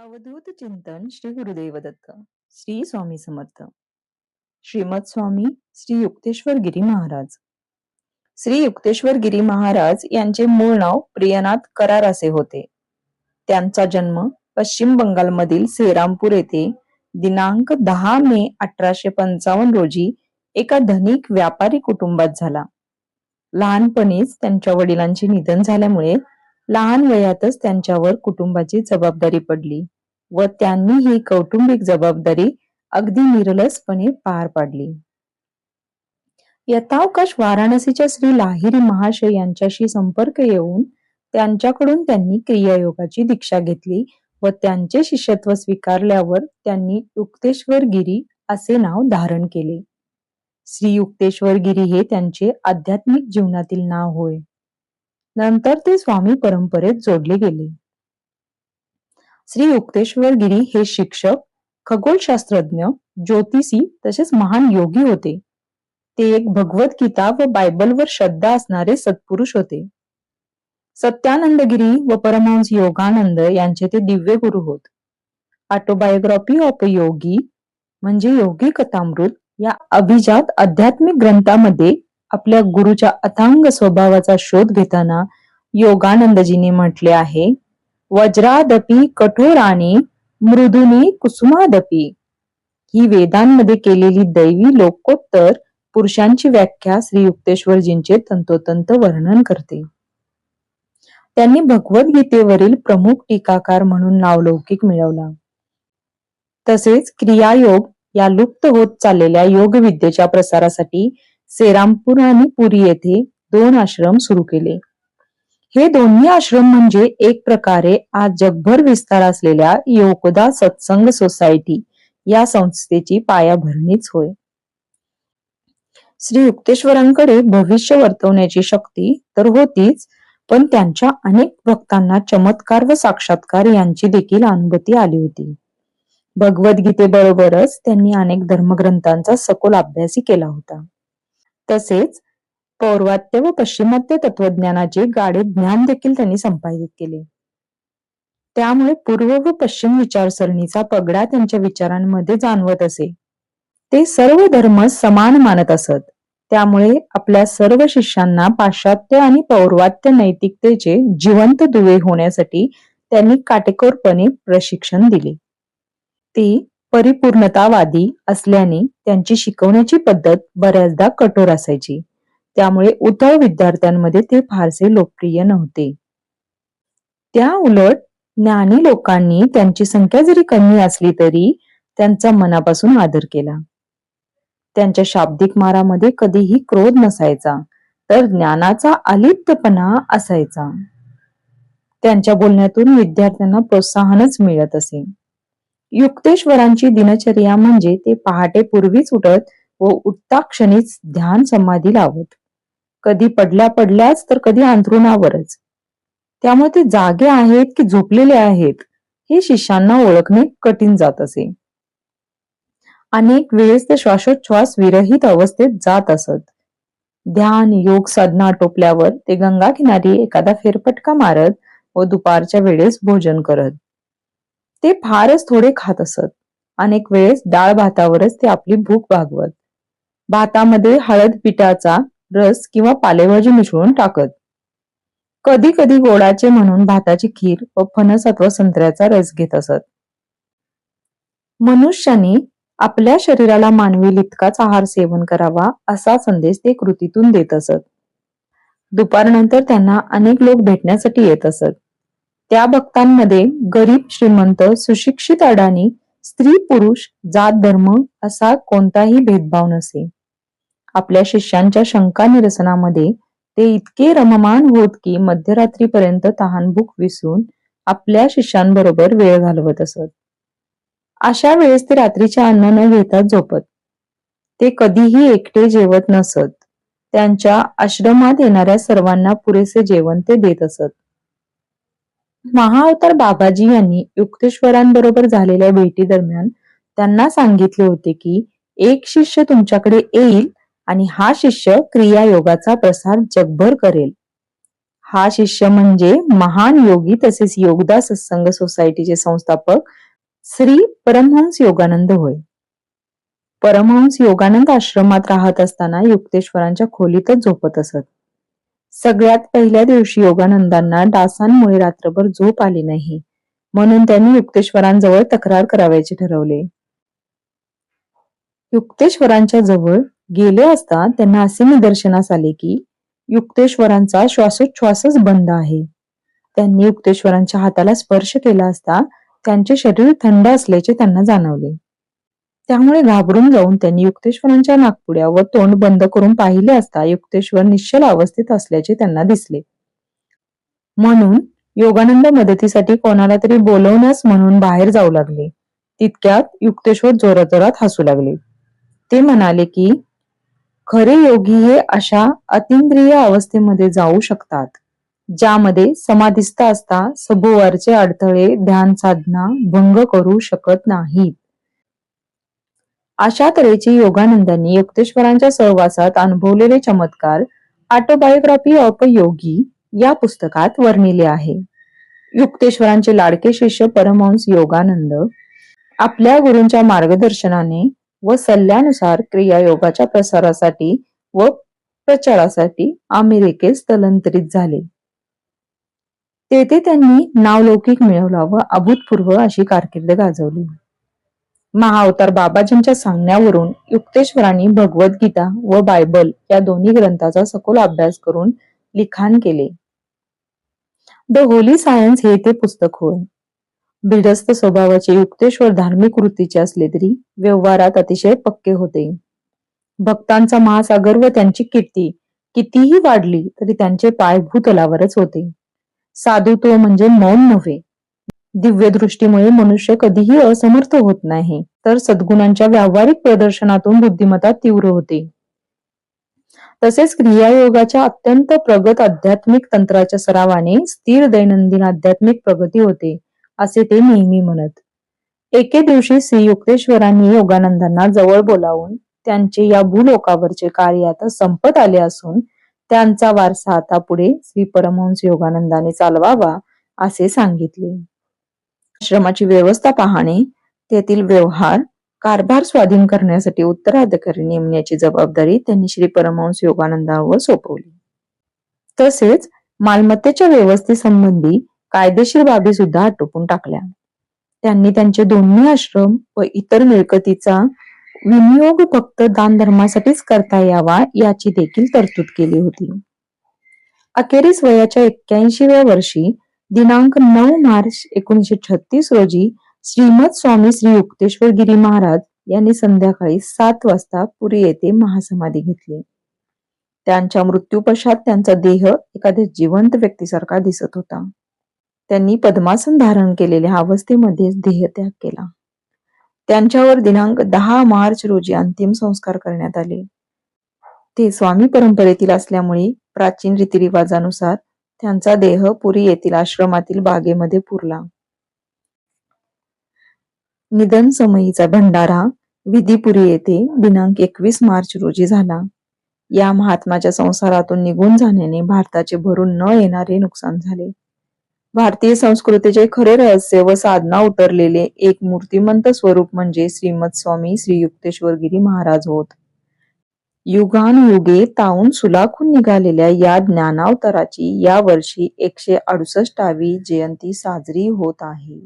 अवधूत चिंतन श्री गुरुदेव दत्त श्री स्वामी समर्थ. श्रीमद स्वामी श्री युक्तेश्वर गिरी महाराज. श्री युक्तेश्वर गिरी महाराज यांचे मूळ नाव प्रियनाथ करार असे होते. त्यांचा जन्म पश्चिम बंगालमधील सेरामपूर येथे दिनांक दहा मे अठराशे पंचावन्न रोजी एका धनिक व्यापारी कुटुंबात झाला. लहानपणीच त्यांच्या वडिलांचे निधन झाल्यामुळे लहान वयातच त्यांच्यावर कुटुंबाची जबाबदारी पडली व त्यांनी ही कौटुंबिक जबाबदारी अगदी निरलसपणे पार पाडली. यथावकाश वाराणसीच्या श्री लाहिरी महाशय यांच्याशी संपर्क येऊन त्यांच्याकडून त्यांनी क्रियायोगाची दीक्षा घेतली व त्यांचे शिष्यत्व स्वीकारल्यावर त्यांनी युक्तेश्वर गिरी असे नाव धारण केले. श्री युक्तेश्वर गिरी हे त्यांचे आध्यात्मिक जीवनातील नाव होय. नंतर ते स्वामी परंपरेत जोडले गेले. श्री युक्तेश्वर गिरी हे शिक्षक खगोलशास्त्रज्ञ ज्योतिषी तसेच महान योगी होते. ते एक भगवत गीता व बायबलवर श्रद्धा असणारे सत्पुरुष होते. सत्यानंद गिरी व परमहंस योगानंद यांचे ते दिव्य गुरु होत. ऑटोबायोग्राफी ऑफ योगी म्हणजे योगी कथामृत या अभिजात आध्यात्मिक ग्रंथामध्ये आपल्या गुरुच्या अथांग स्वभावाचा शोध घेताना योगानंदजींनी म्हटले आहे वज्रादपी कठोराणी मृदुनी कुसुमादपी. ही वेदांमध्ये केलेली दैवी लोकोत्तर पुरुषांची व्याख्या श्री युक्तेश्वरजींचे तंतोतंत वर्णन करते. त्यांनी भगवद्गीतेवरील प्रमुख टीकाकार म्हणून नावलौकिक मिळवला. तसेच क्रियायोग या लुप्त होत चाललेल्या योगविद्येच्या प्रसारासाठी सेरामपूर आणि पुरी येथे दोन आश्रम सुरू केले. हे दोन्ही आश्रम म्हणजे एक प्रकारे आज जगभर विस्तार असलेल्या योगदा सत्संग सोसायटी या संस्थेची पायाभरणीच होय. श्री युक्तेश्वरांकडे भविष्य वर्तवण्याची शक्ती तर होतीच पण त्यांच्या अनेक भक्तांना चमत्कार व साक्षात्कार यांची देखील अनुभूती आली होती. भगवद्गीतेबरोबरच त्यांनी अनेक धर्मग्रंथांचा सखोल अभ्यासही केला होता. तसेच पौर्वात्य व पश्चिमात्य तत्वज्ञानाचे गाढे ज्ञान देखील त्यांनी संपादित केले. त्यामुळे पूर्व व पश्चिम विचारसरणीचा पगडा त्यांच्या विचारांमध्ये जाणवत असे. ते सर्व धर्म समान मानत असत. त्यामुळे आपल्या सर्व शिष्यांना पाश्चात्य आणि पौर्वात्य नैतिकतेचे जिवंत दुवे होण्यासाठी त्यांनी काटेकोरपणे प्रशिक्षण दिले. ती परिपूर्णतावादी असल्याने त्यांची शिकवण्याची पद्धत बऱ्याचदा कठोर असायची. त्यामुळे उथळ विद्यार्थ्यांमध्ये ते फारसे लोकप्रिय नव्हते. त्या उलट ज्ञानी लोकांनी त्यांची संख्या जरी कमी असली तरी त्यांचा मनापासून आदर केला. त्यांच्या शाब्दिक मारामध्ये कधीही क्रोध नसायचा तर ज्ञानाचा अलिप्तपणा असायचा. त्यांच्या बोलण्यातून विद्यार्थ्यांना प्रोत्साहनच मिळत असे. युक्तेश्वरांची दिनचर्या म्हणजे ते पहाटे पूर्वीच उठत व उठता क्षणीच ध्यान समाधी लावत. कधी पडल्या पडल्याच तर कधी अंथरुणावरच. त्यामुळे ते जागे आहेत की झोपलेले आहेत हे शिष्यांना ओळखणे कठीण जात असे. अनेक वेळेस ते श्वासोच्छ्वास विरहित अवस्थेत जात असत. ध्यान योग साधना टोपल्यावर ते गंगा किनारी एखादा फेरफटका मारत व दुपारच्या वेळेस भोजन करत. ते फारच थोडे खात असत. अनेक वेळेस डाळ भातावरच ते आपली भूक भागवत. भातामध्ये हळद पिठाचा रस किंवा पालेभाजी मिसळून टाकत. कधी कधी गोडाचे म्हणून भाताची खीर व फणस अथवा संत्र्याचा रस घेत असत. मनुष्याने आपल्या शरीराला मानवी इतकाच आहार सेवन करावा असा संदेश ते कृतीतून देत असत. दुपारनंतर त्यांना अनेक लोक भेटण्यासाठी येत असत. त्या भक्तांमध्ये गरीब श्रीमंत सुशिक्षित अडाणी स्त्री पुरुष जात धर्म असा कोणताही भेदभाव नसे. आपल्या शिष्यांच्या शंका निरसनामध्ये ते इतके रममान होत की मध्यरात्रीपर्यंत तहानभूक विसरून आपल्या शिष्यांबरोबर वेळ घालवत असत. अशा वेळेस ते रात्रीच्या अन्न न घेता झोपत. ते कधीही एकटे जेवत नसत. त्यांच्या आश्रमात येणाऱ्या सर्वांना पुरेसे जेवण ते देत असत. महाअवतार बाबाजी यांनी युक्तेश्वरांबरोबर झालेल्या भेटी दरम्यान त्यांना सांगितले होते की एक शिष्य तुमच्याकडे येईल आणि हा शिष्य क्रिया योगाचा प्रसार जगभर करेल. हा शिष्य म्हणजे महान योगी तसेच योगदा सत्संग सोसायटीचे संस्थापक श्री परमहंस योगानंद होय. परमहंस योगानंद आश्रमात राहत असताना युक्तेश्वरांच्या खोलीतच झोपत असत. सगळ्यात पहिल्या दिवशी योगानंदांना डासांमुळे रात्रभर झोप आली नाही म्हणून त्यांनी युक्तेश्वरांजवळ तक्रार करावयाचे ठरवले. युक्तेश्वरांच्या जवळ गेले असता त्यांना असे निदर्शनास आले की युक्तेश्वरांचा श्वासोच्छ्वासच बंद आहे. त्यांनी युक्तेश्वरांच्या हाताला स्पर्श केला असता त्यांचे शरीर थंड असल्याचे त्यांना जाणवले. त्यामुळे घाबरून जाऊन त्यांनी युक्तेश्वरांच्या नागपुड्या व तोंड बंद करून पाहिले असता युक्तेश्वर निश्चल अवस्थेत असल्याचे त्यांना दिसले. म्हणून योगानंद मदतीसाठी कोणाला तरी बोलवण्यास म्हणून बाहेर जाऊ लागले. तितक्यात युक्तेश्वर जोरात हसू लागले. ते म्हणाले की खरे योगी हे अशा अतिंद्रिय अवस्थेमध्ये जाऊ शकतात ज्यामध्ये समाधिस्थ असता सभोवरचे अडथळे ध्यान साधना भंग करू शकत नाहीत. अशा तऱ्हेची योगानंदांनी युक्तेश्वरांच्या सहवासात अनुभवलेले चमत्कार ऑटोबायोग्राफी ऑफ योगी या पुस्तकात वर्णिले आहे. युक्तेश्वरांचे लाडके शिष्य परमहंस योगानंद आपल्या गुरूंच्या मार्गदर्शनाने व सल्ल्यानुसार क्रियायोगाच्या प्रसारासाठी व प्रचारासाठी अमेरिकेत स्थलांतरित झाले. तेथे त्यांनी नावलौकिक मिळवला व अभूतपूर्व अशी कारकीर्द गाजवली. महाअवतार बाबाजींच्या सांगण्यावरून युक्तेश्वरांनी भगवद्गीता व बायबल या दोन्ही ग्रंथाचा सखोल अभ्यास करून लिखाण केले. द होली सायन्स हे ते पुस्तक होय. भिडस्त स्वभावाचे युक्तेश्वर धार्मिक वृत्तीचे असले तरी व्यवहारात अतिशय पक्के होते. भक्तांचा महासागर व त्यांची कीर्ती कितीही वाढली तरी त्यांचे पाय भूतलावरच होते. साधुत्व म्हणजे मौन नव्हे. दिव्य दृष्टीमुळे मनुष्य कधीही असमर्थ होत नाही तर सद्गुणांच्या व्यावहारिक प्रदर्शनातून बुद्धिमत्ता तीव्र होते. तसेच क्रियायोगाच्या अत्यंत प्रगत आध्यात्मिक तंत्राच्या सरावाने स्थिर दैनंदिन आध्यात्मिक प्रगती होते असे ते नेहमी म्हणत. एके दिवशी श्री युक्तेश्वरांनी योगानंदांना जवळ बोलावून त्यांचे या भूलोकावरचे कार्य आता संपत आले असून त्यांचा वारसा आता पुढे श्री परमहंस योगानंदाने चालवावा असे सांगितले. आश्रमाची व्यवस्था पाहणे तेथील व्यवहार कारभार स्वाधीन करण्यासाठी उत्तराधिकारी नेमण्याची जबाबदारी त्यांनी श्री परमहंस योगानंदावर सोपवली. तसेच मालमत्तेच्या व्यवस्थेसंबंधी कायदेशीर बाबी सुद्धा आटोपून टाकल्या. त्यांनी त्यांचे दोन्ही आश्रम व इतर मिळकतीचा विनियोग फक्त दान धर्मासाठीच करता यावा याची देखील तरतूद केली होती. अखेरीस वयाच्या एक्क्याऐंशीव्या वर्षी दिनांक नऊ मार्च एकोणीशे छत्तीस रोजी श्रीमद स्वामी श्री युक्तेश्वर गिरी महाराज यांनी संध्याकाळी सात वाजता पुरी येथे महासमाधी घेतली. त्यांच्या मृत्यूपश्चात त्यांचा देह एखाद्या जिवंत व्यक्तीसारखा दिसत होता. त्यांनी पद्मासन धारण केलेल्या अवस्थेमध्ये देहत्याग केला. त्यांच्यावर दिनांक दहा मार्च रोजी अंतिम संस्कार करण्यात आले. ते स्वामी परंपरेतील असल्यामुळे प्राचीन रीतिरिवाजानुसार त्यांचा देह पुरी येथील आश्रमातील बागेमध्ये पुरला. निधन समयीचा भंडारा विधीपुरी येथे दिनांक एकवीस मार्च रोजी झाला. या महात्माच्या संसारातून निघून जाण्याने भारताचे भरून न येणारे नुकसान झाले. भारतीय संस्कृतीचे खरे रहस्य व साधना उतरलेले एक मूर्तिमंत स्वरूप म्हणजे श्रीमद स्वामी श्री युक्तेश्वरगिरी महाराज होत. युगानुयुगे ताऊन सुलाखून निघालेल्या या ज्ञानावताराची या वर्षी एकशे अडुसष्टावी जयंती साजरी होत आहे.